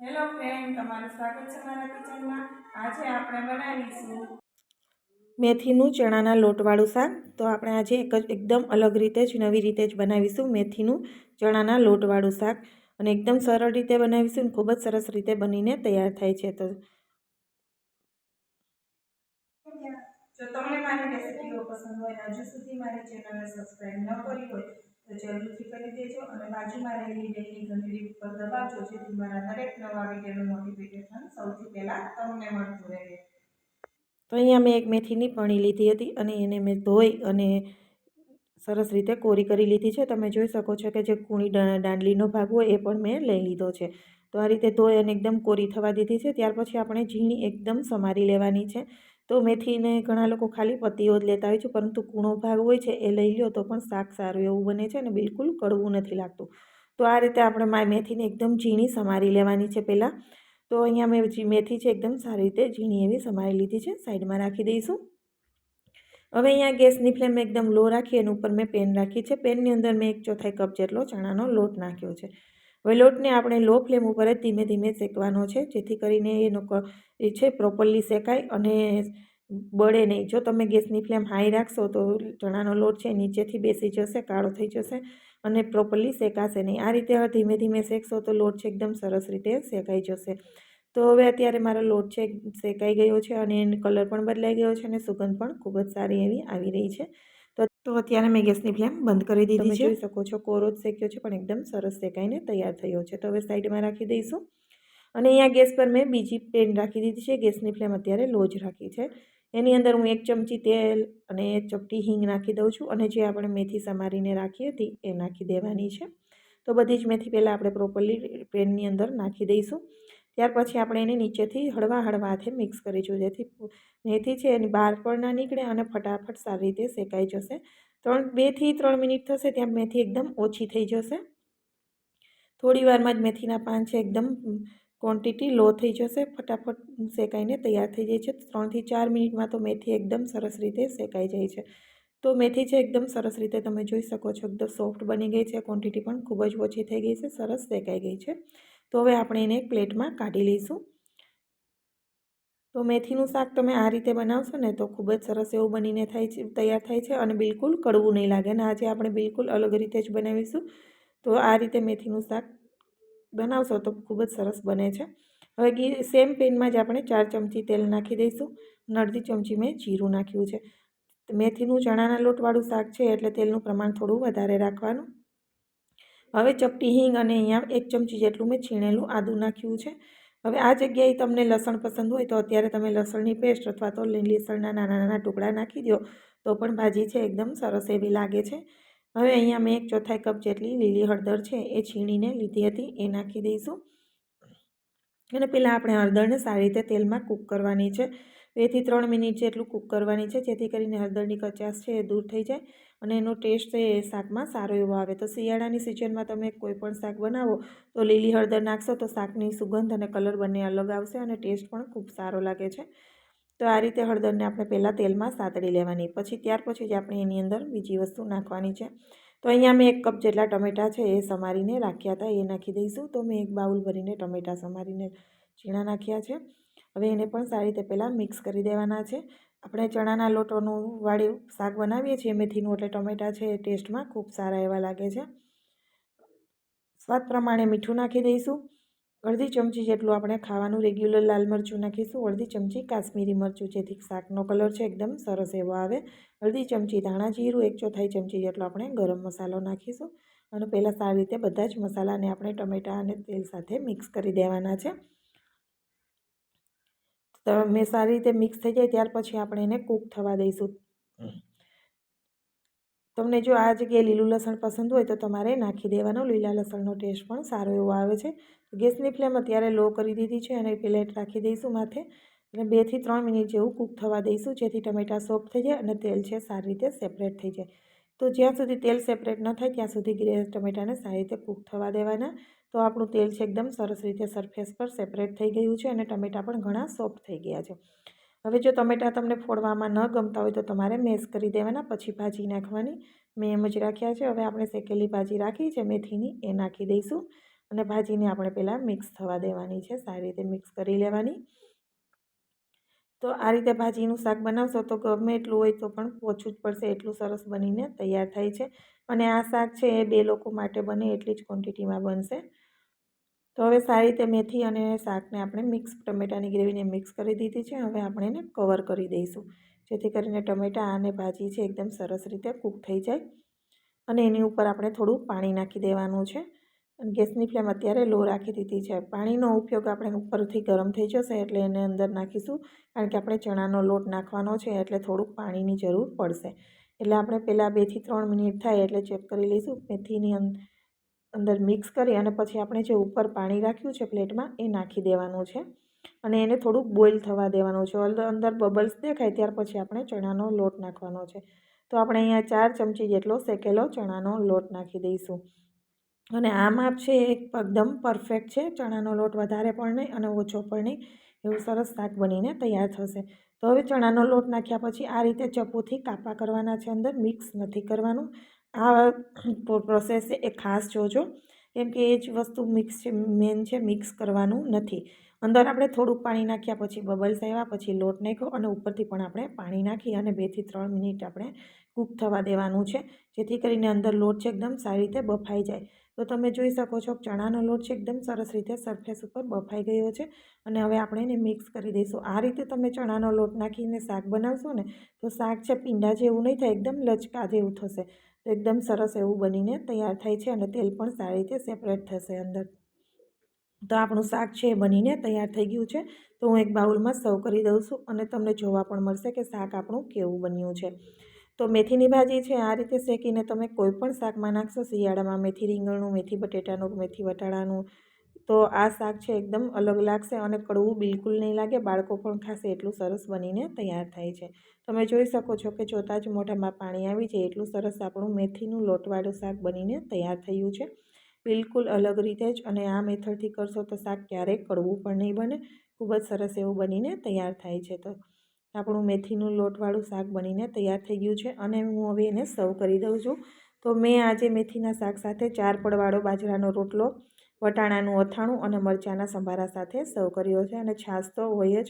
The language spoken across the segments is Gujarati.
હેલો ફ્રેન્ડ તમારું સ્વાગત છે મારા કિચનમાં. આજે આપણે બનાવીશું મેથીનું ચણાના લોટવાળું શાક. તો આપણે આજે એક જ, એકદમ અલગ રીતે જ, નવી રીતે જ બનાવીશું મેથીનું ચણાના લોટવાળું શાક. અને એકદમ સરળ રીતે બનાવીશું અને ખૂબ જ સરસ રીતે બનીને તૈયાર થાય છે તો. તમને મારી રેસિપીઓ પસંદ હોય હજુ સુધી મારી ચેનલને સબસ્ક્રાઈબ ન કરી હોય તો જરૂરથી કરી દેજો અને બાજુમાં રહેલી બેલની ઘંટડી ઉપર દબાવજો, જેથી મારા દરેક નવા વિડીયોનું નોટિફિકેશન સૌથી પહેલાં તમને મળતું રહે. તો અહીંયા મેં એક મેથીની પણી લીધી હતી અને એને મેં ધોઈ અને સરસ રીતે કોરી કરી લીધી છે. તમે જોઈ શકો છો કે જે કૂણી દાંડલીનો ભાગ હોય એ પણ મેં લઈ લીધો છે. તો આ રીતે ધોઈ અને એકદમ કોરી થવા દીધી છે. ત્યાર પછી આપણે ઝીણી એકદમ સમારી લેવાની છે. તો મેથીને ઘણા લોકો ખાલી પત્તીઓ જ લેતા હોય છે, પરંતુ કૂણો ભાગ હોય છે એ લઈ લો તો પણ શાક સારું એવું બને છે અને બિલકુલ કડવું નથી લાગતું. તો આ રીતે આપણે મા, મેથીને એકદમ ઝીણી સમારી લેવાની છે પહેલાં. તો અહીંયા મેં મેથી છે એકદમ સારી રીતે ઝીણી એવી સમારી લીધી છે, સાઈડમાં રાખી દઈશું. હવે અહીંયા ગેસની ફ્લેમ એકદમ લો રાખી એની ઉપર મેં પેન રાખી છે. પેનની અંદર મેં એક ચોથાઈ કપ જેટલો ચણાનો લોટ નાખ્યો છે. હવે લોટને આપણે લો ફ્લેમ ઉપર જ ધીમે ધીમે શેકવાનો છે, જેથી કરીને એનો એ છે પ્રોપરલી શેકાય અને બળે નહીં. જો તમે ગેસની ફ્લેમ હાઈ રાખશો તો ચણાનો લોટ છે નીચેથી બેસી જશે, કાળો થઈ જશે અને પ્રોપરલી શેકાશે નહીં. આ રીતે ધીમે ધીમે શેકશો તો લોટ છે એકદમ સરસ રીતે શેકાઈ જશે. તો હવે અત્યારે મારો લોટ છે શેકાઈ ગયો છે અને એનો કલર પણ બદલાઈ ગયો છે અને સુગંધ પણ ખૂબ જ સારી એવી આવી રહી છે. તો અત્યારે મેં ગેસની ફ્લેમ બંધ કરી દીધી છે. જોઈ શકો છો કોરો જ શેક્યો છે પણ એકદમ સરસ શેકાઈને તૈયાર થયો છે. તો હવે સાઈડમાં રાખી દઈશું. અને અહીંયા ગેસ પર મેં બીજી પેન રાખી દીધી છે. ગેસની ફ્લેમ અત્યારે લો જ રાખી છે. એની અંદર હું એક ચમચી તેલ અને ચપટી હિંગ નાખી દઉં છું. અને જે આપણે મેથી સમારીને રાખી હતી એ નાખી દેવાની છે. તો બધી જ મેથી પહેલાં આપણે પ્રોપરલી પેનની અંદર નાખી દઈશું. ત્યાર પછી આપણે એને નીચેથી હળવા હળવા હાથે મિક્સ કરીશું. જેથી મેથી છે એની બહાર પણ ના નીકળે અને ફટાફટ સારી રીતે શેકાઈ જશે. ત્રણ, બેથી ત્રણ મિનિટ થશે ત્યાં મેથી એકદમ ઓછી થઈ જશે. થોડી વારમાં જ મેથીના પાન છે એકદમ ક્વોન્ટિટી લો થઈ જશે. ફટાફટ શેકાઈને તૈયાર થઈ જાય છે. ત્રણથી ચાર મિનિટમાં તો મેથી એકદમ સરસ રીતે શેકાઈ જાય છે. તો મેથી છે એકદમ સરસ રીતે તમે જોઈ શકો છો. એકદમ સોફ્ટ બની ગઈ છે. ક્વોન્ટિટી પણ ખૂબ જ ઓછી થઈ ગઈ છે. સરસ શેકાઈ ગઈ છે. તો હવે આપણે એને એક પ્લેટમાં કાઢી લઈશું. તો મેથીનું શાક તમે આ રીતે બનાવશો ને તો ખૂબ જ સરસ એવું બનીને થાય છે, તૈયાર થાય છે અને બિલકુલ કડવું નહીં લાગે અને આજે આપણે બિલકુલ અલગ રીતે જ બનાવીશું. તો આ રીતે મેથીનું શાક બનાવશો તો ખૂબ જ સરસ બને છે. હવે ઘી સેમ પેનમાં જ આપણે ચાર ચમચી તેલ નાખી દઈશું. અને અડધી ચમચી મેં જીરું નાખ્યું છે. મેથીનું ચણાના લોટવાળું શાક છે એટલે તેલનું પ્રમાણ થોડું વધારે રાખવાનું. હવે ચપટી હિંગ અને અહીંયા એક ચમચી જેટલું મેં છીણેલું આદું નાખ્યું છે. હવે આ જગ્યાએ તમને લસણ પસંદ હોય તો અત્યારે તમે લસણની પેસ્ટ અથવા તો લસણના નાના નાના ટુકડા નાખી દો, તો પણ ભાજી છે એકદમ સરસ એવી લાગે છે. હવે અહીંયા મેં એક ચોથાઈ કપ જેટલી લીલી હળદર છે એ છીણીને લીધી હતી, એ નાખી દઈશું. અને પહેલાં આપણે હળદરને સારી રીતે તેલમાં કૂક કરવાની છે. બેથી ત્રણ મિનિટ જેટલું કૂક કરવાની છે, જેથી કરીને હળદરની કચાશ છે એ દૂર થઈ જાય અને એનો ટેસ્ટ એ શાકમાં સારો એવો આવે. તો શિયાળાની સિઝનમાં તમે કોઈ પણ શાક બનાવો તો લીલી હળદર નાખશો તો શાકની સુગંધ અને કલર બંને અલગ આવશે અને ટેસ્ટ પણ ખૂબ સારો લાગે છે. તો આ રીતે હળદરને આપણે પહેલાં તેલમાં સાતળી લેવાની. પછી ત્યાર પછી જ આપણે એની અંદર બીજી વસ્તુ નાખવાની છે. તો અહીંયા મેં એક કપ જેટલા ટમેટાં છે એ સમારીને રાખ્યા હતા, એ નાખી દઈશું. તો મેં એક બાઉલ ભરીને ટમેટાં સમારીને ઝીણા નાખ્યા છે. હવે એને પણ સારી રીતે પહેલાં મિક્સ કરી દેવાના છે. આપણે ચણાના લોટોનું વાળી શાક બનાવીએ છીએ, મેથીનું, એટલે ટમેટાં છે એ ટેસ્ટમાં ખૂબ સારા એવા લાગે છે. સ્વાદ પ્રમાણે મીઠું નાખી દઈશું. અડધી ચમચી જેટલું આપણે ખાવાનું રેગ્યુલર લાલ મરચું નાખીશું. અડધી ચમચી કાશ્મીરી મરચું, જેથી શાકનો કલર છે એકદમ સરસ એવો આવે. અડધી ચમચી ધાણા જીરું, એક ચોથાઈ ચમચી જેટલો આપણે ગરમ મસાલો નાખીશું. અને પહેલાં સારી રીતે બધા જ મસાલાને આપણે ટમેટાં અને તેલ સાથે મિક્સ કરી દેવાના છે. તો મેં સારી રીતે મિક્સ થઈ જાય ત્યાર પછી આપણે એને કૂક થવા દઈશું. તમને જો આ જગ્યાએ લીલું લસણ પસંદ હોય તો તમારે નાખી દેવાનો. લીલા લસણનો ટેસ્ટ પણ સારો એવો આવે છે. ગેસની ફ્લેમ અત્યારે લો કરી દીધી છે અને પ્લેટ રાખી દઈશું માથે. અને બેથી ત્રણ મિનિટ જેવું કૂક થવા દઈશું જેથી ટમેટાં સોફ્ટ થઈ જાય અને તેલ છે સારી રીતે સેપરેટ થઈ જાય. તો જ્યાં સુધી તેલ સેપરેટ ન થાય ત્યાં સુધી ટમેટાને સારી રીતે કૂક થવા દેવાના. તો આપણું તેલ છે એકદમ સરસ રીતે સરફેસ પર સેપરેટ થઈ ગયું છે અને ટમેટાં પણ ઘણા સોફ્ટ થઈ ગયા છે. હવે જો ટમેટાં તમને ફોડવામાં ન ગમતા હોય તો તમારે મેશ કરી દેવાના, પછી ભાજી નાખવાની. મેં એમ જ રાખ્યા છે. હવે આપણે શેકેલી ભાજી રાખી છે, મેથીની એ નાખી દઈશું. અને ભાજીને આપણે પહેલાં મિક્સ થવા દેવાની છે, સારી રીતે મિક્સ કરી લેવાની. તો આ રીતે ભાજીનું શાક બનાવશો તો ગમે એટલું હોય તો પણ ઓછું જ પડશે, એટલું સરસ બનીને તૈયાર થાય છે. અને આ શાક છે એ બે લોકો માટે બને, એટલી જ ક્વોન્ટિટીમાં બનશે. તો હવે સારી રીતે મેથી અને શાકને આપણે મિક્સ, ટમેટાની ગ્રેવીને મિક્સ કરી દીધી છે. હવે આપણે એને કવર કરી દઈશું. જેથી કરીને ટમેટાં અને ભાજી છે એકદમ સરસ રીતે કૂક થઈ જાય. અને એની ઉપર આપણે થોડું પાણી નાખી દેવાનું છે. અને ગેસની ફ્લેમ અત્યારે લો રાખી દીધી છે. પાણીનો ઉપયોગ આપણે ઉપરથી ગરમ થઈ જશે એટલે એને અંદર નાખીશું. કારણ કે આપણે ચણાનો લોટ નાખવાનો છે એટલે થોડુંક પાણીની જરૂર પડશે. એટલે આપણે પહેલાં બેથી ત્રણ મિનિટ થાય એટલે ચેક કરી લઈશું. મેથીની અંદર મિક્સ કરી અને પછી આપણે જે ઉપર પાણી રાખ્યું છે પ્લેટમાં એ નાખી દેવાનું છે. અને એને થોડુંક બોઇલ થવા દેવાનું છે. અંદર બબલ્સ દેખાય ત્યાર પછી આપણે ચણાનો લોટ નાખવાનો છે. તો આપણે અહીંયા ચાર ચમચી જેટલો શેકેલો ચણાનો લોટ નાખી દઈશું. અને આ માપ છે એકદમ પરફેક્ટ છે. ચણાનો લોટ વધારે પણ નહીં અને ઓછો પણ નહીં. એવું સરસ શાક બનીને તૈયાર થશે. તો હવે ચણાનો લોટ નાખ્યા પછી આ રીતે ચપ્પુથી કાપા કરવાના છે અંદર. મિક્સ નથી કરવાનું. આ પ્રોસેસ છે એ ખાસ જોજો. કેમ કે એ જ વસ્તુ મિક્સ છે મેન છે મિક્સ કરવાનું નથી. અંદર આપણે થોડુંક પાણી નાખ્યા પછી બબલ્સ આવ્યા પછી લોટ નાખ્યો અને ઉપરથી પણ આપણે પાણી નાખી અને બેથી ત્રણ મિનિટ આપણે કૂક થવા દેવાનું છે. જેથી કરીને અંદર લોટ છે, એકદમ સારી રીતે બફાઈ જાય. તો તમે જોઈ શકો છો ચણાનો લોટ છે એકદમ સરસ રીતે સરફેસ ઉપર બફાઈ ગયો છે અને હવે આપણે એને મિક્સ કરી દઈશું. આ રીતે તમે ચણાનો લોટ નાખીને શાક બનાવશો ને, તો શાક છે પીંડા જેવું નહીં થાય, એકદમ લચકા જેવું થશે. તો એકદમ સરસ એવું બનીને તૈયાર થાય છે અને તેલ પણ સારી રીતે સેપરેટ થશે અંદર. તો આપણું શાક છે એ બનીને તૈયાર થઈ ગયું છે. તો હું એક બાઉલમાં સર્વ કરી દઉં છું અને તમને જોવા પણ મળશે કે શાક આપણું કેવું બન્યું છે. તો મેથીની ભાજી છે, આ રીતે શેકીને તમે કોઈ પણ શાકમાં નાખશો, શિયાળામાં મેથી રીંગણનું, મેથી બટેટાનું, મેથી વટાણાનું, તો આ શાક છે એકદમ અલગ લાગશે અને કડવું બિલકુલ નહીં લાગે, બાળકો પણ ખાશે એટલું સરસ બનીને તૈયાર થાય છે. તમે જોઈ શકો છો કે જોતાં જ મોઢામાં પાણી આવી જાય, એટલું સરસ આપણું મેથીનું લોટવાળું શાક બનીને તૈયાર થયું છે. બિલકુલ અલગ રીતે જ અને આ મેથડથી કરશો તો શાક ક્યારેય કડવું પણ નહીં બને, ખૂબ જ સરસ એવું બનીને તૈયાર થાય છે તો. આપણું મેથીનું લોટવાળું શાક બનીને તૈયાર થઈ ગયું છે અને હું હવે એને સર્વ કરી દઉં છું. તો મેં આજે મેથીના શાક સાથે ચાર પડવાળો બાજરાનો રોટલો, વટાણાનું અથાણું અને મરચાંના સંભારા સાથે સર્વ કર્યો છે અને છાશ તો હોય જ.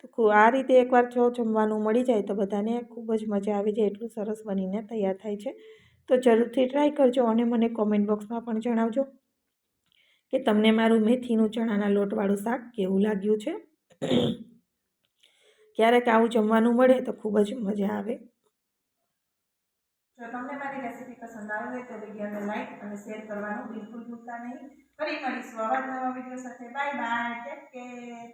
તો આ રીતે એકવાર જો જમવાનું મળી જાય તો બધાને ખૂબ જ મજા આવી જાય, એટલું સરસ બનીને તૈયાર થાય છે. તો જરૂરથી ટ્રાય કરજો અને મને કોમેન્ટ બોક્સમાં પણ જણાવજો કે તમને મારું મેથીનું ચણાના લોટવાળું શાક કેવું લાગ્યું છે. ક્યારેક આવું જમવાનું મળે તો ખૂબ જ મજા આવે. જો તમને મારી રેસીપી પસંદ આવી હોય તો વિડીયોને લાઈક અને શેર કરવાનું બિલકુલ ભૂલતા નહીં. ફરી મળીશું આવા નવા વીડિયો સાથે. Bye bye take care